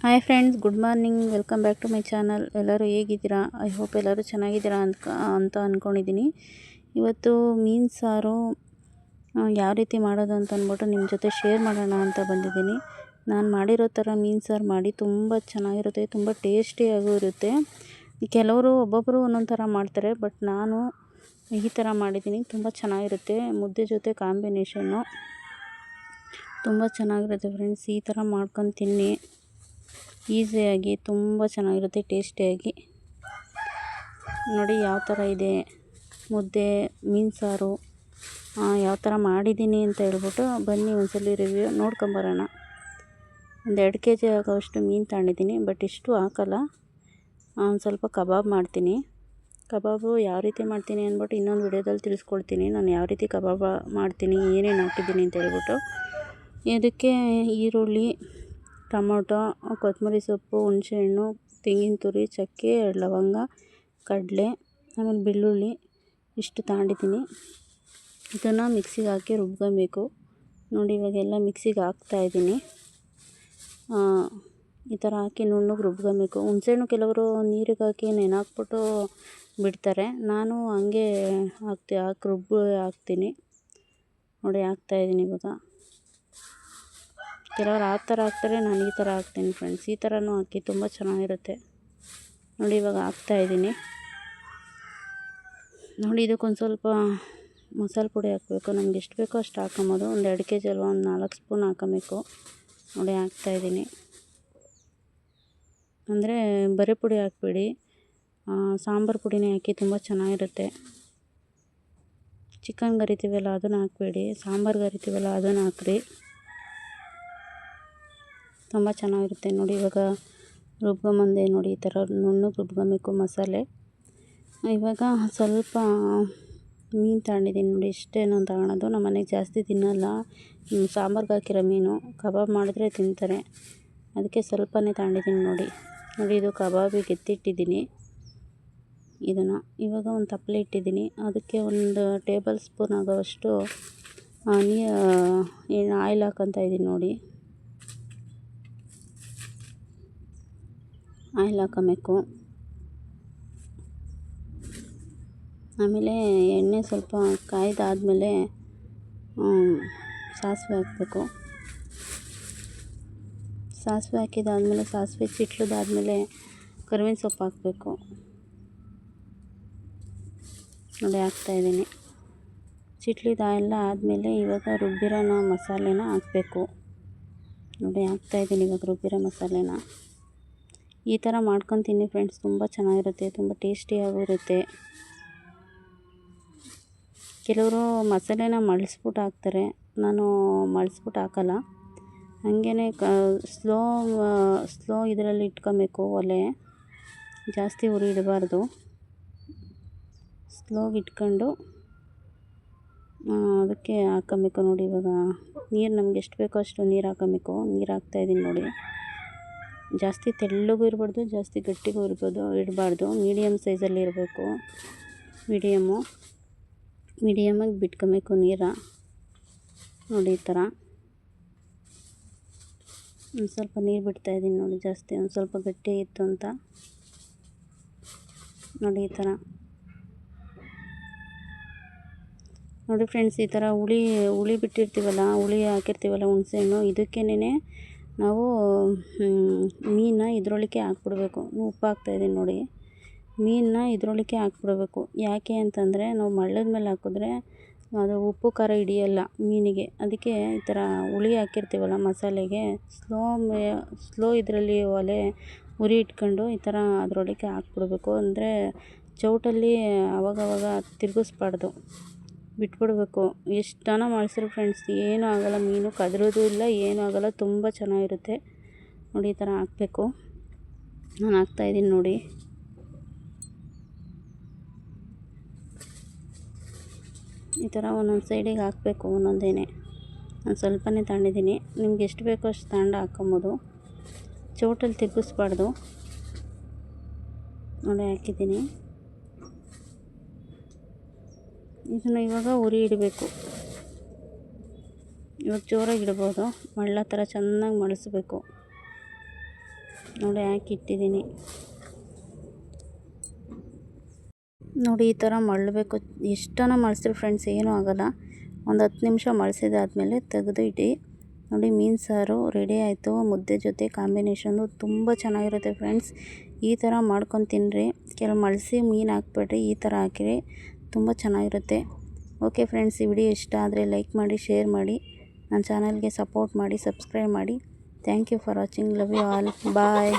Hi friends good morning welcome back to my channel ಎಲ್ಲರೂ ಹೇಗಿದ್ದೀರಾ? I hope ಎಲ್ಲರೂ ಚೆನ್ನಾಗಿದ್ದೀರಾ ಅಂತ ಅಂತ ಅಂದ್ಕೊಂಡಿದ್ದೀನಿ ಇವತ್ತು ಮೀನು ಸಾರು ಯಾವ ರೀತಿ ಮಾಡೋದು ಅಂತ ಅಂದ್ಬಿಟ್ಟು ನಿಮ್ಮ ಜೊತೆ ಶೇರ್ ಮಾಡೋಣ ಅಂತ ಬಂದಿದ್ದೀನಿ. ನಾನು ಮಾಡಿರೋ ಥರ ಮೀನು ಸಾರು ಮಾಡಿ ತುಂಬ ಚೆನ್ನಾಗಿರುತ್ತೆ, ತುಂಬ ಟೇಸ್ಟಿಯಾಗೂ ಇರುತ್ತೆ. ಕೆಲವರು ಒಬ್ಬೊಬ್ಬರು ಒಂದೊಂದು ಥರ ಮಾಡ್ತಾರೆ ಬಟ್ ನಾನು ಈ ಥರ ಮಾಡಿದ್ದೀನಿ. ತುಂಬ ಚೆನ್ನಾಗಿರುತ್ತೆ, ಮುದ್ದೆ ಜೊತೆ ಕಾಂಬಿನೇಷನ್ನು ತುಂಬ ಚೆನ್ನಾಗಿರುತ್ತೆ ಫ್ರೆಂಡ್ಸ್ ಈ ಥರ ಮಾಡ್ಕೊಂಡು ತಿನ್ನಿ. ಈಸಿಯಾಗಿ, ತುಂಬ ಚೆನ್ನಾಗಿರುತ್ತೆ, ಟೇಸ್ಟಿಯಾಗಿ. ನೋಡಿ ಯಾವ ಥರ ಇದೆ. ಮುದ್ದೆ ಮೀನು ಸಾರು ಯಾವ ಥರ ಮಾಡಿದ್ದೀನಿ ಅಂತ ಹೇಳ್ಬಿಟ್ಟು ಬನ್ನಿ ಒಂದ್ಸಲ ರಿವ್ಯೂ ನೋಡ್ಕೊಂಬರೋಣ ಒಂದು ಎರಡು ಕೆ ಜಿ ಆಗೋವಷ್ಟು ಮೀನು ತಗೊಂಡಿದ್ದೀನಿ ಬಟ್ ಇಷ್ಟು ಹಾಕಲ್ಲ. ಒಂದು ಸ್ವಲ್ಪ ಕಬಾಬ್ ಮಾಡ್ತೀನಿ. ಕಬಾಬು ಯಾವ ರೀತಿ ಮಾಡ್ತೀನಿ ಅಂದ್ಬಿಟ್ಟು ಇನ್ನೊಂದು ವಿಡಿಯೋದಲ್ಲಿ ತಿಳಿಸ್ಕೊಳ್ತೀನಿ ನಾನು ಯಾವ ರೀತಿ ಕಬಾಬ್ ಮಾಡ್ತೀನಿ, ಏನೇನು ಹಾಕಿದ್ದೀನಿ ಅಂತ ಹೇಳ್ಬಿಟ್ಟು. ಇದಕ್ಕೆ ಈರುಳ್ಳಿ ಟೊಮೊಟೊ ಕೊತ್ತಂಬರಿ ಸೊಪ್ಪು, ಹುಣಸೆಹಣ್ಣು, ತೆಂಗಿನ ತುರಿ, ಚಕ್ಕೆ, ಲವಂಗ, ಕಡಲೆ, ಆಮೇಲೆ ಬೆಳ್ಳುಳ್ಳಿ, ಇಷ್ಟು ತಗೊಂಡಿದ್ದೀನಿ. ಇದನ್ನು ಮಿಕ್ಸಿಗೆ ಹಾಕಿ ರುಬ್ಕೊಬೇಕು. ನೋಡಿ, ಇವಾಗೆಲ್ಲ ಮಿಕ್ಸಿಗೆ ಹಾಕ್ತಾಯಿದ್ದೀನಿ ಈ ಥರ ಹಾಕಿ ನುಣ್ಣಗೆ ರುಬ್ಕೊಬೇಕು. ಹುಣಸೆಹಣ್ಣು ಕೆಲವರು ನೀರಿಗೆ ಹಾಕಿ ನೆನೆಹಾಕ್ಬಿಟ್ಟು ಬಿಡ್ತಾರೆ. ನಾನು ಹಂಗೆ ಹಾಕ್ತಿ, ಹಾಕಿ, ರುಬ್ಬಿ ಹಾಕ್ತೀನಿ. ನೋಡಿ ಹಾಕ್ತಾಯಿದ್ದೀನಿ ಇವಾಗ. ಕೆಲವರು ಆ ಥರ ಹಾಕ್ತಾರೆ, ನಾನು ಈ ಥರ ಹಾಕ್ತೀನಿ ಫ್ರೆಂಡ್ಸ್ ಈ ಥರನೂ ಹಾಕಿ ತುಂಬ ಚೆನ್ನಾಗಿರುತ್ತೆ. ನೋಡಿ, ಇವಾಗ ಹಾಕ್ತಾಯಿದ್ದೀನಿ ನೋಡಿ, ಇದಕ್ಕೊಂದು ಸ್ವಲ್ಪ ಮಸಾಲೆ ಪುಡಿ ಹಾಕಬೇಕು. ನಮ್ಗೆ ಎಷ್ಟು ಬೇಕೋ ಅಷ್ಟು ಹಾಕೊಂಬೋದು ಒಂದು ಎರಡು ಕೆ ಜಿ ಅಲ್ವಾ, ಒಂದು ನಾಲ್ಕು ಸ್ಪೂನ್ ಹಾಕೊಬೇಕು ನೋಡಿ ಹಾಕ್ತಾಯಿದ್ದೀನಿ ಅಂದರೆ ಬರೀ ಪುಡಿ ಹಾಕ್ಬೇಡಿ. ಸಾಂಬಾರು ಪುಡಿನೇ ಹಾಕಿ ತುಂಬ ಚೆನ್ನಾಗಿರುತ್ತೆ. ಚಿಕನ್ ಗರಿತೀವಲ್ಲ ಅದನ್ನು ಹಾಕಬೇಡಿ. ಸಾಂಬಾರು ಗರಿತೀವಲ್ಲ ಅದನ್ನು ಹಾಕ್ರಿ. ತುಂಬ ಚೆನ್ನಾಗಿರುತ್ತೆ ನೋಡಿ, ಇವಾಗ ರುಬ್ಕೊಂಬಂದೆ ನೋಡಿ, ಈ ಥರ ನುಣ್ಣಗೆ ರುಬ್ಕೊಬೇಕು ಮಸಾಲೆ. ಇವಾಗ ಸ್ವಲ್ಪ ಮೀನು ತಗೊಂಡಿದ್ದೀನಿ ನೋಡಿ ಇಷ್ಟೇನು ತಗೊಳೋದು. ನಮ್ಮ ಮನೆಗೆ ಜಾಸ್ತಿ ತಿನ್ನಲ್ಲ. ಸಾಂಬಾರ್ಗೆ ಹಾಕಿರೋ ಮೀನು. ಕಬಾಬ್ ಮಾಡಿದ್ರೆ ತಿಂತಾರೆ. ಅದಕ್ಕೆ ಸ್ವಲ್ಪನೇ ತಗೊಂಡಿದ್ದೀನಿ ನೋಡಿ. ನೋಡಿ, ಇದು ಕಬಾಬಿಗೆ ಎತ್ತಿಟ್ಟಿದ್ದೀನಿ ಇದನ್ನು. ಇವಾಗ ಒಂದು ತಪ್ಪಲೆ ಇಟ್ಟಿದ್ದೀನಿ. ಅದಕ್ಕೆ ಒಂದು ಟೇಬಲ್ ಸ್ಪೂನ್ ಆಗೋವಷ್ಟು ನೀ ಏನು ಆಯಿಲ್ ಹಾಕೊತಾ ಇದ್ದೀನಿ ನೋಡಿ. ಆಯಿಲ್ ಹಾಕೊಬೇಕು ಆಮೇಲೆ ಎಣ್ಣೆ ಸ್ವಲ್ಪ ಕಾಯ್ದಾದಮೇಲೆ ಸಾಸಿವೆ ಹಾಕಬೇಕು. ಸಾಸಿವೆ ಹಾಕಿದಾದಮೇಲೆ, ಸಾಸಿವೆ ಚಿಟ್ಲದಾದಮೇಲೆ ಕರಿಬೇವಿನ ಸೊಪ್ಪು ಹಾಕಬೇಕು. ನೋಡಿ ಹಾಕ್ತಾಯಿದ್ದೀನಿ ಚಿಟ್ಲಿದ ಎಲ್ಲ ಆದಮೇಲೆ ಇವಾಗ ರುಬ್ಬಿರೋನ ಮಸಾಲೆನ ಹಾಕಬೇಕು. ನೋಡಿ ಹಾಕ್ತಾಯಿದ್ದೀನಿ ಇವಾಗ ರುಬ್ಬಿರೋ ಮಸಾಲೆನ. ಈ ಥರ ಮಾಡ್ಕೊಂಡು ತಿನ್ನಿ ಫ್ರೆಂಡ್ಸ್. ತುಂಬ ಚೆನ್ನಾಗಿರುತ್ತೆ, ತುಂಬ ಟೇಸ್ಟಿಯಾಗೂ ಇರುತ್ತೆ ಕೆಲವರು ಮಸಾಲೆನ ಮಳ್ಸ್ಬಿಟ್ಟು ಹಾಕ್ತಾರೆ. ನಾನು ಮಳ್ಸ್ಬಿಟ್ಟು ಹಾಕಲ್ಲ. ಹಾಗೇ ಕ, ಸ್ಲೋ ಸ್ಲೋ ಇದರಲ್ಲಿ ಇಟ್ಕೊಬೇಕು ಒಲೆ. ಜಾಸ್ತಿ ಉರಿ ಇಡಬಾರ್ದು. ಸ್ಲೋಗೆ ಇಟ್ಕೊಂಡು ಅದಕ್ಕೆ ಹಾಕೊಬೇಕು ನೋಡಿ ಇವಾಗ. ನೀರು ನಮ್ಗೆ ಎಷ್ಟು ಬೇಕೋ ಅಷ್ಟು ನೀರು ಹಾಕೊಬೇಕು. ನೀರು ಹಾಕ್ತಾಯಿದ್ದೀನಿ ನೋಡಿ. ಜಾಸ್ತಿ ತೆಳ್ಳಗೂ ಇರಬಾರ್ದು, ಜಾಸ್ತಿ ಗಟ್ಟಿಗೂ ಇರ್ಬೋದು, ಇಡಬಾರ್ದು. ಮೀಡಿಯಮ್ ಸೈಜಲ್ಲಿ ಇರಬೇಕು. ಮೀಡಿಯಮ್ಮು ಮೀಡಿಯಮಾಗಿ ಬಿಟ್ಕೊಬೇಕು ನೀರ. ನೋಡಿ ಈ ಥರ ಒಂದು ಸ್ವಲ್ಪ ನೀರು ಬಿಡ್ತಾಯಿದ್ದೀನಿ ನೋಡಿ ಜಾಸ್ತಿ, ಒಂದು ಸ್ವಲ್ಪ ಗಟ್ಟಿ ಇತ್ತು ಅಂತ. ನೋಡಿ ಈ ಥರ ನೋಡಿ ಫ್ರೆಂಡ್ಸ್ ಈ ಥರ ಹುಳಿ ಹುಳಿ ಬಿಟ್ಟಿರ್ತೀವಲ್ಲ, ಹುಳಿ ಹಾಕಿರ್ತೀವಲ್ಲ ಹುಣಸೆಹಣ್ಣು ಇದಕ್ಕೇನೆ ನಾವು ಮೀನನ್ನ ಇದರೊಳಕ್ಕೆ ಹಾಕ್ಬಿಡ್ಬೇಕು. ಉಪ್ಪು ಹಾಕ್ತಾಯಿದ್ದೀನಿ ನೋಡಿ. ಮೀನನ್ನ ಇದರೊಳಕ್ಕೆ ಹಾಕ್ಬಿಡ್ಬೇಕು. ಯಾಕೆ ಅಂತಂದರೆ, ನಾವು ಮಳ್ಳದ ಮೇಲೆ ಹಾಕಿದ್ರೆ ಅದು ಉಪ್ಪು, ಖಾರ ಹಿಡಿಯಲ್ಲ ಮೀನಿಗೆ. ಅದಕ್ಕೆ ಈ ಥರ ಹುಳಿ ಹಾಕಿರ್ತೀವಲ್ಲ ಮಸಾಲೆಗೆ, ಸ್ಲೋ ಮೇ, ಸ್ಲೋ ಇದರಲ್ಲಿ ಒಲೆ ಉರಿ ಇಟ್ಕೊಂಡು ಈ ಥರ ಅದರೊಳಕ್ಕೆ ಹಾಕ್ಬಿಡ್ಬೇಕು. ಅಂದರೆ ಚೌಟಲ್ಲಿ ಅವಾಗವಾಗ ತಿರುಗಿಸ್ಬಾರ್ದು. ಬಿಟ್ಬಿಡ್ಬೇಕು. ಎಷ್ಟನ ಮಾಡಿಸ್ರಿ ಫ್ರೆಂಡ್ಸ್ ಏನೂ ಆಗೋಲ್ಲ. ಮೀನು ಕದರೋದು ಇಲ್ಲ, ಏನೂ ಆಗೋಲ್ಲ. ತುಂಬ ಚೆನ್ನಾಗಿರುತ್ತೆ. ನೋಡಿ, ಈ ಥರ ಹಾಕಬೇಕು. ನಾನು ಹಾಕ್ತಾಯಿದ್ದೀನಿ ನೋಡಿ. ಈ ಥರ ಒಂದೊಂದು ಸೈಡಿಗೆ ಹಾಕಬೇಕು, ಒಂದೊಂದೇನೆ. ನಾನು ಸ್ವಲ್ಪನೇ ತಗೊಂಡಿದ್ದೀನಿ. ನಿಮ್ಗೆ ಎಷ್ಟು ಬೇಕೋ ಅಷ್ಟು ತಗೊಂಡು ಹಾಕ್ಕೊಬೋದು. ಚೌಟಲ್ಲಿ ತಿರುಗಿಸ್ಬಾರ್ದು ನೋಡಿ, ಹಾಕಿದ್ದೀನಿ. ಇದನ್ನು ಇವಾಗ ಉರಿ ಇಡಬೇಕು. ಇವಾಗ ಜೋರಾಗಿ ಇಡ್ಬೋದು. ಮಳ್ಳ ಥರ ಚೆನ್ನಾಗಿ ಮಳಿಸ್ಬೇಕು. ನೋಡಿ ಹಾಕಿ ಇಟ್ಟಿದ್ದೀನಿ. ನೋಡಿ ಈ ಥರ ಮಳ್ಳಬೇಕು ಎಷ್ಟನ ಮಳ್ಸಿರಿ ಫ್ರೆಂಡ್ಸ್ ಏನೂ ಆಗೋಲ್ಲ. ಒಂದು ಹತ್ತು ನಿಮಿಷ ಮಳಿಸಿದಾದ್ಮೇಲೆ ತೆಗೆದು ಇಡಿ. ನೋಡಿ ಮೀನು ಸಾರು ರೆಡಿ ಆಯಿತು. ಮುದ್ದೆ ಜೊತೆ ಕಾಂಬಿನೇಷನ್ನು ತುಂಬ ಚೆನ್ನಾಗಿರುತ್ತೆ ಫ್ರೆಂಡ್ಸ್ ಈ ಥರ ಮಾಡ್ಕೊಂಡು ತಿನ್ನಿರಿ ಕೆಲವು ಮಳಿಸಿ ಮೀನು ಹಾಕ್ಬೇಡ್ರಿ, ಈ ಥರ ಹಾಕಿರಿ. ತುಂಬ ಚೆನ್ನಾಗಿರುತ್ತೆ. ಓಕೆ ಫ್ರೆಂಡ್ಸ್ ಈ ವಿಡಿಯೋ ಇಷ್ಟ ಆದರೆ ಲೈಕ್ ಮಾಡಿ ಶೇರ್ ಮಾಡಿ. ನನ್ನ ಚಾನಲ್ಗೆ ಸಪೋರ್ಟ್ ಮಾಡಿ ಸಬ್ಸ್ಕ್ರೈಬ್ ಮಾಡಿ. Thank you for watching love you all bye